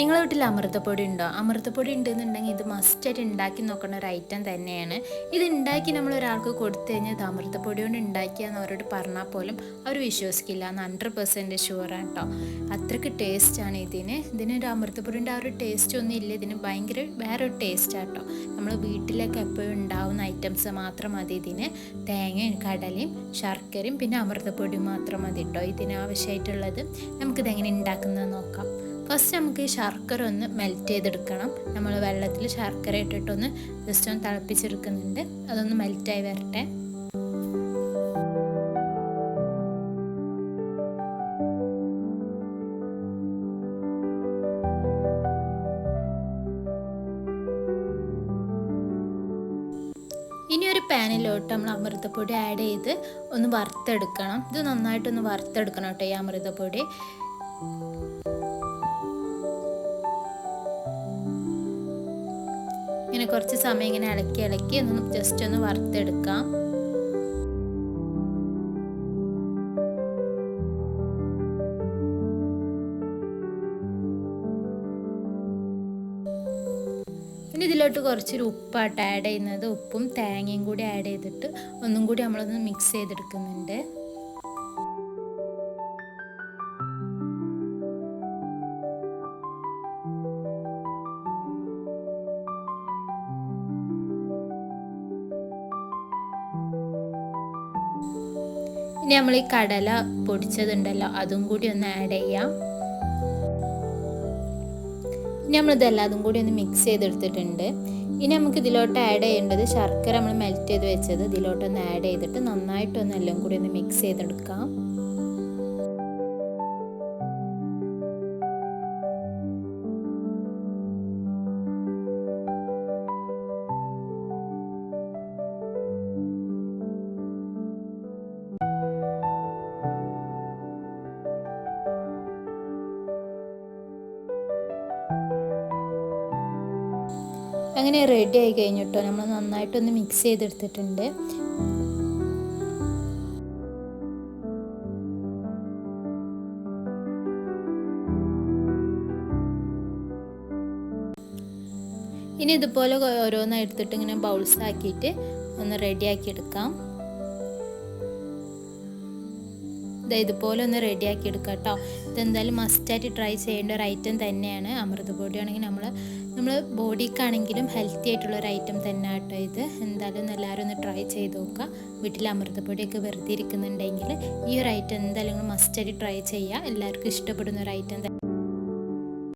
നിങ്ങളെ വീട്ടിൽ അമൃതപ്പൊടി ഉണ്ടോ? അമൃതപ്പൊടി ഉണ്ടെന്നുണ്ടെങ്കിൽ ഇത് മസ്റ്റായിട്ട് ഉണ്ടാക്കി നോക്കുന്ന ഒരു ഐറ്റം തന്നെയാണ്. ഇത് ഉണ്ടാക്കി നമ്മൾ ഒരാൾക്ക് കൊടുത്തു കഴിഞ്ഞാൽ ഇത് അമൃതപ്പൊടി കൊണ്ട് ഉണ്ടാക്കിയെന്ന് അവരോട് പറഞ്ഞാൽ പോലും അവർ വിശ്വസിക്കില്ല. എന്ന് ഹൺഡ്രഡ് പെർസെന്റ് ഷുവറാണ് കേട്ടോ അത്രയ്ക്ക് ടേസ്റ്റാണ് ഇതിന്. ഇതിന് ഒരു അമൃതപ്പൊടിന്റെ ആ ഒരു ടേസ്റ്റ് ഒന്നും ഇല്ല. ഇതിന് ഭയങ്കര വേറൊരു ടേസ്റ്റാണ് കേട്ടോ നമ്മൾ വീട്ടിലൊക്കെ എപ്പോഴും ഉണ്ടാവുന്ന ഐറ്റംസ് മാത്രം മതി ഇതിന്. തേങ്ങയും കടലയും ശർക്കരയും പിന്നെ അമൃതപ്പൊടിയും മാത്രം മതി കേട്ടോ ഇതിന് ആവശ്യമായിട്ടുള്ളത്. നമുക്കിതെങ്ങനെ ഉണ്ടാക്കുന്നത് നോക്കാം. ഫസ്റ്റ് നമുക്ക് ഈ ശർക്കര ഒന്ന് മെൽറ്റ് ചെയ്തെടുക്കണം. നമ്മൾ വെള്ളത്തിൽ ശർക്കര ഇട്ടിട്ടൊന്ന് ജസ്റ്റ് ഒന്ന് തിളപ്പിച്ചെടുക്കുന്നുണ്ട്. അതൊന്ന് മെൽറ്റായി വരട്ടെ. ഇനി ഒരു പാനിലോട്ട് നമ്മൾ അമൃതപ്പൊടി ആഡ് ചെയ്ത് ഒന്ന് വറുത്തെടുക്കണം. ഇത് നന്നായിട്ടൊന്ന് വറുത്തെടുക്കണം കേട്ടോ ഈ അമൃതപ്പൊടി. ഇങ്ങനെ കുറച്ച് സമയം ഇങ്ങനെ ഇളക്കി ഇളക്കി ഒന്ന് ജസ്റ്റ് ഒന്ന് വറുത്തെടുക്കാം. ഇനി ഇതിലോട്ട് കുറച്ചൊരു ഉപ്പായിട്ട് ആഡ് ചെയ്യുന്നത്. ഉപ്പും തേങ്ങയും കൂടി ആഡ് ചെയ്തിട്ട് ഒന്നും കൂടി നമ്മളൊന്ന് മിക്സ് ചെയ്തെടുക്കുന്നുണ്ട്. ഇനി നമ്മൾ ഈ കടല പൊടിച്ചതുണ്ടല്ലോ അതും കൂടി ഒന്ന് ആഡ് ചെയ്യാം. ഇനി നമ്മൾ അതും കൂടി ഒന്ന് മിക്സ് ചെയ്തെടുത്തിട്ടുണ്ട്. ഇനി നമുക്ക് ഇതിലോട്ട് ആഡ് ചെയ്യേണ്ടത് ശർക്കര നമ്മൾ മെൽറ്റ് ചെയ്ത് വെച്ചത് ഇതിലോട്ടൊന്ന് ആഡ് ചെയ്തിട്ട് നന്നായിട്ടൊന്ന് എല്ലാം കൂടി ഒന്ന് മിക്സ് ചെയ്തെടുക്കാം. അങ്ങനെ റെഡി ആയി കഴിഞ്ഞിട്ടോ? നമ്മൾ നന്നായിട്ടൊന്ന് മിക്സ് ചെയ്തെടുത്തിട്ടുണ്ട്. ഇനി ഇതുപോലെ ഓരോന്നായി എടുത്തിട്ട് ഇങ്ങനെ ബൗൾസ് ആക്കിയിട്ട് ഒന്ന് റെഡിയാക്കി എടുക്കാം. ഇതുപോലെ ഒന്ന് റെഡിയാക്കി എടുക്കാം കേട്ടോ. ഇതെന്തായാലും മസ്റ്റായിട്ട് ട്രൈ ചെയ്യേണ്ട ഒരു ഐറ്റം തന്നെയാണ്. അമൃതപൊടി ആണെങ്കിൽ നമ്മൾ നമ്മൾ ബോഡിക്കാണെങ്കിലും ഹെൽത്തി ആയിട്ടുള്ള ഒരു ഐറ്റം തന്നെ കേട്ടോ ഇത്. എന്തായാലും ഒന്ന് എല്ലാവരും ഒന്ന് ട്രൈ ചെയ്ത് നോക്കുക വീട്ടിൽ അമൃതപ്പൊടിയൊക്കെ വെറുതെ ഇരിക്കുന്നുണ്ടെങ്കിൽ ഈ ഒരു ഐറ്റം എന്തായാലും നിങ്ങൾ മസ്റ്റായിട്ട് ട്രൈ ചെയ്യുക എല്ലാവർക്കും ഇഷ്ടപ്പെടുന്ന ഒരു ഐറ്റം